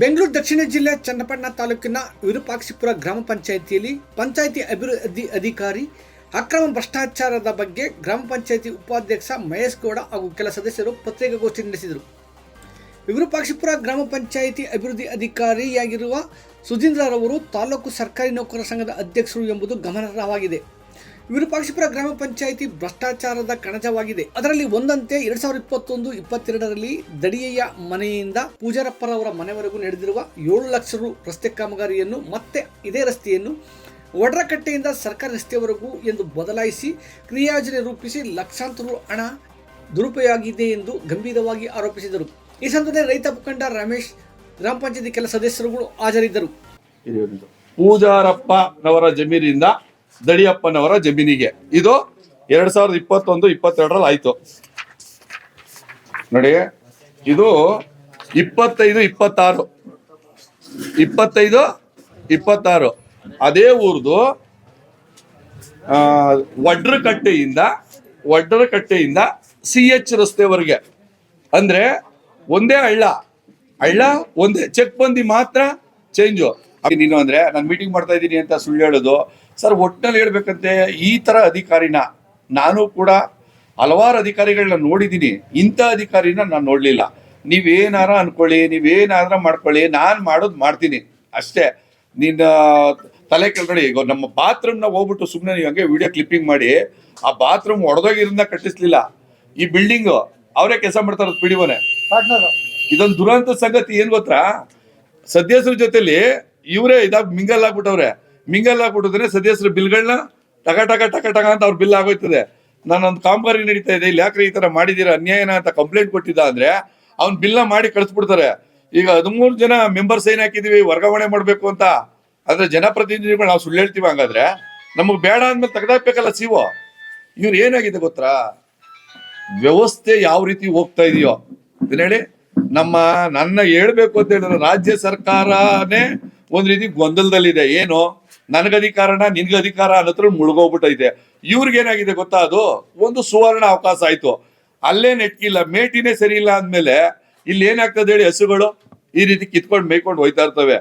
ಬೆಂಗಳೂರು ದಕ್ಷಿಣ ಜಿಲ್ಲೆ ಚನ್ನಪಟ್ಟಣ ತಾಲೂಕಿನ ವಿರೂಪಾಕ್ಷಿಪುರ ಗ್ರಾಮ ಪಂಚಾಯಿತಿಯಲ್ಲಿ ಪಂಚಾಯಿತಿ ಅಭಿವೃದ್ಧಿ ಅಧಿಕಾರಿ ಅಕ್ರಮ ಭ್ರಷ್ಟಾಚಾರದ ಬಗ್ಗೆ ಗ್ರಾಮ ಪಂಚಾಯಿತಿ ಉಪಾಧ್ಯಕ್ಷ ಮಹೇಶ್ ಗೌಡ ಹಾಗೂ ಕೆಲ ಸದಸ್ಯರು ಪತ್ರಿಕಾಗೋಷ್ಠಿ ನಡೆಸಿದರು. ವಿರೂಪಾಕ್ಷಿಪುರ ಗ್ರಾಮ ಪಂಚಾಯಿತಿ ಅಭಿವೃದ್ಧಿ ಅಧಿಕಾರಿಯಾಗಿರುವ ಸುಧೀಂದ್ರರವರು ತಾಲೂಕು ಸರ್ಕಾರಿ ನೌಕರರ ಸಂಘದ ಅಧ್ಯಕ್ಷರು ಎಂಬುದು ಗಮನಾರ್ಹವಾಗಿದೆ. ವಿರೂಪಾಕ್ಷಿಪುರ ಗ್ರಾಮ ಪಂಚಾಯಿತಿ ಭ್ರಷ್ಟಾಚಾರದ ಕಣಜವಾಗಿದೆ. ಅದರಲ್ಲಿ ಒಂದಂತೆ ಎರಡ್ ಸಾವಿರದ ಇಪ್ಪತ್ತೊಂದು, ಇಪ್ಪತ್ತೆರಡರಲ್ಲಿ ದಡಿಯಯ್ಯ ಮನೆಯಿಂದ ಪೂಜಾರಪ್ಪರವರ ಮನೆವರೆಗೂ ನಡೆದಿರುವ ಏಳು ಲಕ್ಷ ರು ರಸ್ತೆ ಕಾಮಗಾರಿಯನ್ನು ಮತ್ತೆ ಇದೇ ರಸ್ತೆಯನ್ನು ವಡ್ರಕಟ್ಟೆಯಿಂದ ಸರ್ಕಾರಿ ರಸ್ತೆಯವರೆಗೂ ಎಂದು ಬದಲಾಯಿಸಿ ಕ್ರಿಯಾಯೋಜನೆ ರೂಪಿಸಿ ಲಕ್ಷಾಂತರ ಹಣ ದುರುಪಯೋಗಿದೆ ಎಂದು ಗಂಭೀರವಾಗಿ ಆರೋಪಿಸಿದರು. ಈ ಸಂದರ್ಭದಲ್ಲಿ ರೈತ ಮುಖಂಡ ರಮೇಶ್, ಗ್ರಾಮ ಪಂಚಾಯತಿ ಕೆಲ ಸದಸ್ಯರುಗಳು ಹಾಜರಿದ್ದರು. ಪೂಜಾರಪ್ಪನವರ ಜಮೀನಿಂದ ದಡಿಯಪ್ಪನವರ ಜಮೀನಿಗೆ. ಇದು ಎರಡ್ ಸಾವಿರದ ಇಪ್ಪತ್ತೊಂದು ಇಪ್ಪತ್ತೆರಡರಲ್ಲಿ ಆಯ್ತು. ನೋಡಿ ಇದು ಇಪ್ಪತ್ತೈದು ಇಪ್ಪತ್ತಾರು. ಇಪ್ಪತ್ತೈದು ಇಪ್ಪತ್ತಾರು. ಅದೇ ಊರ್ದು ಆ, ವಡ್ರಕಟ್ಟೆಯಿಂದ ವಡ್ರಕಟ್ಟೆಯಿಂದ ಸಿ ಎಚ್ ರಸ್ತೆವರೆಗೆ. ಅಂದ್ರೆ ಒಂದೇ ಹಳ್ಳ. ಹಳ್ಳ ಒಂದೇ ಚೆಕ್ ಬಂದಿ ಮಾತ್ರ ಚೇಂಜು ನೀನು ಅಂದ್ರೆ ನಾನು ಮೀಟಿಂಗ್ ಮಾಡ್ತಾ ಇದ್ದೀನಿ ಅಂತ ಸುಳ್ಳು ಹೇಳೋದು. ಸರ್ ಒಟ್ಟಿನಲ್ಲಿ ಹೇಳ್ಬೇಕಂತೆ ಈ ತರ ಅಧಿಕಾರಿನ ನಾನು ಕೂಡ ಹಲವಾರು ಅಧಿಕಾರಿಗಳನ್ನ ನೋಡಿದ್ದೀನಿ. ಇಂಥ ಅಧಿಕಾರಿನ ನಾನು ನೋಡ್ಲಿಲ್ಲ. ನೀವೇನಾರ ಅನ್ಕೊಳ್ಳಿ ನೀವೇನಾದ್ರ ಮಾಡ್ಕೊಳ್ಳಿ ನಾನು ಮಾಡೋದು ಮಾಡ್ತೀನಿ. ಅಷ್ಟೇ. ನಿನ್ನ ತಲೆ ಕೆಳಗಡೆ ಈಗ ನಮ್ಮ ಬಾತ್ರೂಮ್ನ ಹೋಗ್ಬಿಟ್ಟು ಸುಮ್ಮನೆ ನೀವು ಹಂಗೆ ವಿಡಿಯೋ ಕ್ಲಿಪ್ಪಿಂಗ್ ಮಾಡಿ ಆ ಬಾತ್ರೂಮ್ ಒಡೆದೋಗಿರೋದನ್ನ ಕಟ್ಟಿಸ್ಲಿಲ್ಲ. ಈ ಬಿಲ್ಡಿಂಗ್ ಅವರೇ ಕೆಲಸ ಮಾಡ್ತಾರ ಪಿಡಿವನೆ ಇದೊಂದು ದುರಂತ ಸಂಗತಿ ಏನು ಗೊತ್ತಾ? ಸದ್ಯಸ್ರ ಜೊತೆಲಿ ಇವರೇ ಇದಾಗ ಮಿಂಗಲ್ ಆಗ್ಬಿಟ್ಟವ್ರೆ. ಮಿಂಗಲ್ ಆಗ್ಬಿಟ್ಟಿದ್ರೆ ಸದಸ್ಯರ ಬಿಲ್ಗಳನ್ನ ಟಕ ಟಕ ಟಕ ಟಕ ಅಂತ ಅವ್ರ ಬಿಲ್ ಆಗೋಯ್ತದೆ. ನಾನೊಂದು ಕಾಮಗಾರಿ ನಡೀತಾ ಇದೆ, ಇಲ್ಲಿ ಯಾಕ್ರಿ ಈ ತರ ಮಾಡಿದೀರ, ಅನ್ಯಾಯನ ಅಂತ ಕಂಪ್ಲೇಂಟ್ ಕೊಟ್ಟಿದ್ದ ಅಂದ್ರೆ ಅವ್ನ್ ಬಿಲ್ನ ಮಾಡಿ ಕಳಿಸ್ಬಿಡ್ತಾರೆ. ಈಗ ಹದಿಮೂರು ಜನ ಮೆಂಬರ್ಸ್ ಏನ್ ಹಾಕಿದೀವಿ, ವರ್ಗಾವಣೆ ಮಾಡ್ಬೇಕು ಅಂತ. ಅಂದ್ರೆ ಜನಪ್ರತಿನಿಧಿಗಳು ನಾವು ಸುಳ್ಳು ಹೇಳ್ತೀವಿ ಹಂಗಾದ್ರೆ. ನಮಗ್ ಬೇಡ ಅಂದ್ಮೇಲೆ ತೆಗ್ದಾಕ್ಬೇಕಲ್ಲ ಸಿಒ ಇವ್ರು ಏನಾಗಿದೆ ಗೊತ್ತಾ? ವ್ಯವಸ್ಥೆ ಯಾವ ರೀತಿ ಹೋಗ್ತಾ ಇದೆಯೋ. ಹೇಳಿ ನಮ್ಮ ನನ್ನ ಹೇಳ್ಬೇಕು ಅಂತ ಹೇಳಿದ್ರೆ ರಾಜ್ಯ ಸರ್ಕಾರನೇ ಒಂದ್ ರೀತಿ ಗೊಂದಲದಲ್ಲಿದೆ. ಏನು? ನನಗ ಅಧಿಕಾರನ ನಿನ್ಗ ಅಧಿಕಾರ ಅನ್ನತ್ರ ಮುಳುಗೋಗ್ಬಿಟ್ಟೈತೆ. ಇವ್ರಿಗೆ ಏನಾಗಿದೆ ಗೊತ್ತಾ ಅದು? ಒಂದು ಸುವರ್ಣ ಅವಕಾಶ ಆಯ್ತು. ಅಲ್ಲೇ ನೆಟ್ಕಿಲ್ಲ ಮೇಟಿನೇ ಸರಿ ಇಲ್ಲ ಅಂದ್ಮೇಲೆ ಇಲ್ಲಿ ಏನಾಗ್ತದೆ ಹೇಳಿ ಹಸುಗಳು? ಈ ರೀತಿ ಕಿತ್ಕೊಂಡು ಮೇಯ್ಕೊಂಡು ಹೋಯ್ತಾ ಇರ್ತವೆ.